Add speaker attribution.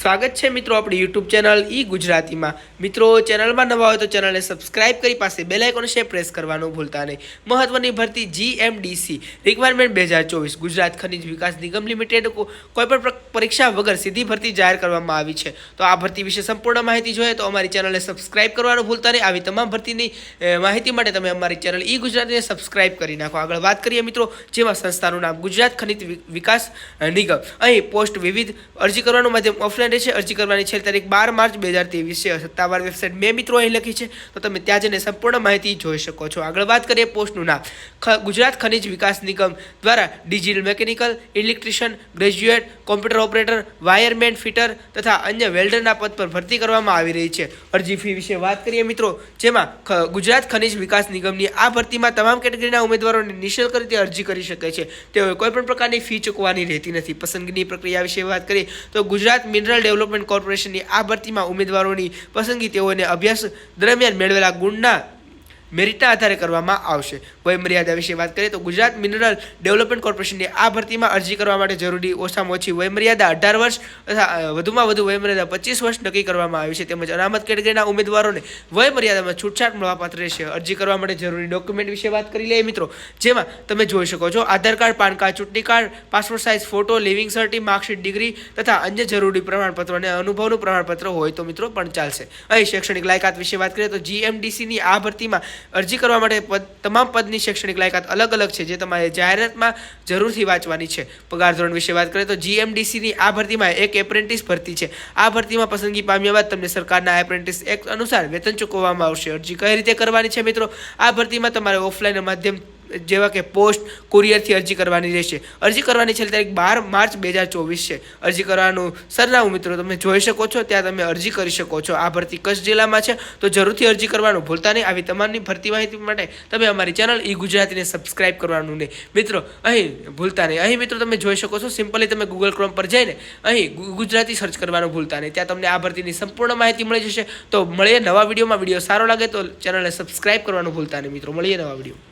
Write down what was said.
Speaker 1: સ્વાગત છે મિત્રો આપણી યુટ્યુબ ચેનલ ઈ ગુજરાતીમાં. મિત્રો, ચેનલમાં નવા હોય તો ચેનલને સબસ્ક્રાઇબ કરી પાસે બેલ આઇકોન છે પ્રેસ કરવાનું ભૂલતા નહીં. મહત્વની ભરતી જીએમડીસી રિક્વાયરમેન્ટ બે હજાર ચોવીસ, ગુજરાત ખનિજ વિકાસ નિગમ લિમિટેડ કોઈપણ પરીક્ષા વગર સીધી ભરતી જાહેર કરવામાં આવી છે. તો આ ભરતી વિશે સંપૂર્ણ માહિતી જોઈએ તો અમારી ચેનલને સબસ્ક્રાઇબ કરવાનું ભૂલતા નહીં. આવી તમામ ભરતીની માહિતી માટે તમે અમારી ચેનલ ઈ ગુજરાતીને સબસ્ક્રાઇબ કરી નાખો. આગળ વાત કરીએ મિત્રો, જેમાં સંસ્થાનું નામ ગુજરાત ખનિજ વિકાસ નિગમ. અહીં પોસ્ટ વિવિધ અરજી કરવાનું માધ્યમ, ઓફલાઈન રહેશે અરજી કરવાની છેલ્લી તારીખ બાર માર્ચ બે હજાર ત્રેવીસ છે. સત્તાવાર વેબસાઇટ મેં મિત્રો અહીં લખી છે, તો તમે ત્યાં જઈને સંપૂર્ણ માહિતી જોઈ શકો છો. આગળ વાત કરીએ પોસ્ટનું નામ. ગુજરાત ખનિજ વિકાસ નિગમ દ્વારા digital mechanical, electrician, graduate, computer operator, wireman, fitter તથા અન્ય વેલ્ડરના પદ પર ભરતી કરવામાં આવી રહી છે. અરજી ફી વિશે વાત કરીએ મિત્રો, જેમાં ગુજરાત ખનિજ વિકાસ નિગમની આ ભરતીમાં તમામ કેટેગરીના ઉમેદવારોને નિઃશુલ્ક રીતે અરજી કરી શકે છે. તેઓએ કોઈપણ પ્રકારની ફી ચૂકવવાની રહેતી નથી. પસંદગીની પ્રક્રિયા વિશે વાત કરીએ, તો ગુજરાત મિનરલ ડેવલપમેન્ટ કોર્પોરેશનની આ ભરતીમાં ઉમેદવારોની પસંદગી તેઓને અભ્યાસ દરમિયાન મેળવેલા ગુણના મેરિટના આધારે કરવામાં આવશે. વયમર્યાદા વિશે વાત કરીએ તો ગુજરાત મિનરલ ડેવલપમેન્ટ કોર્પોરેશનની આ ભરતીમાં અરજી કરવા માટે જરૂરી ઓછામાં ઓછી વયમર્યાદા અઢાર વર્ષ તથા વધુમાં વધુ વયમર્યાદા પચીસ વર્ષ નક્કી કરવામાં આવી છે. તેમજ અનામત કેટેગરીના ઉમેદવારોને વયમર્યાદામાં છૂટછાટ મળવાપાત્ર રહેશે. અરજી કરવા માટે જરૂરી ડોક્યુમેન્ટ વિશે વાત કરી લઈએ મિત્રો. જેમાં તમે જોઈ શકો છો, આધાર કાર્ડ, પાન કાર્ડ, ચૂંટણી card, passport size photo, leaving cert, marksheet, degree તથા અન્ય જરૂરી પ્રમાણપત્રો અને અનુભવનું પ્રમાણપત્ર હોય તો મિત્રો પણ ચાલશે. અહીં શૈક્ષણિક લાયકાત વિશે વાત કરીએ તો જીએમડીસીની આ ભરતીમાં અરજી કરવા માટે પદ, તમામ પદની શૈક્ષણિક લાયકાત અલગ અલગ છે, જે તમારે જાહેરાતમાં જરૂરથી વાંચવાની છે. પગાર ધોરણ વિશે વાત કરીએ તો જીએમડીસીની આ ભરતીમાં એક એપ્રેન્ટિસ ભરતી છે. આ ભરતીમાં પસંદગી પામ્યા બાદ તમને સરકારના એપ્રેન્ટિસ એક્ટ અનુસાર વેતન ચૂકવવામાં આવશે. અરજી કઈ રીતે કરવાની છે મિત્રો? આ ભરતીમાં તમારે ઓફલાઈન માધ્યમ જેવા કે પોસ્ટ કુરિયરથી અરજી કરવાની રહેશે. અરજી કરવાની છેલ્લી તારીખ બાર માર્ચ બે હજાર ચોવીસ છે. અરજી કરવાનું સરનામું મિત્રો તમે જોઈ શકો છો, ત્યાં તમે અરજી કરી શકો છો. આ ભરતી કચ્છ જિલ્લામાં છે, તો જરૂરથી અરજી કરવાનું ભૂલતા નહીં. આવી તમામની ભરતી માહિતી માટે તમે અમારી ચેનલ ઈ ગુજરાતીને સબસ્ક્રાઇબ કરવાનું નહીં. મિત્રો, અહીં ભૂલતા નહીં. અહીં મિત્રો તમે જોઈ શકો છો, સિમ્પલી તમે ગૂગલ ક્રોમ પર જઈને અહીં ગુજરાતી સર્ચ કરવાનું ભૂલતા નહીં. ત્યાં તમને આ ભરતીની સંપૂર્ણ માહિતી મળી જશે. તો મળીએ નવા વિડીયોમાં. વીડિયો સારો લાગે તો ચેનલને સબસ્ક્રાઇબ કરવાનું ભૂલતા નહીં મિત્રો. મળીએ નવા વીડિયો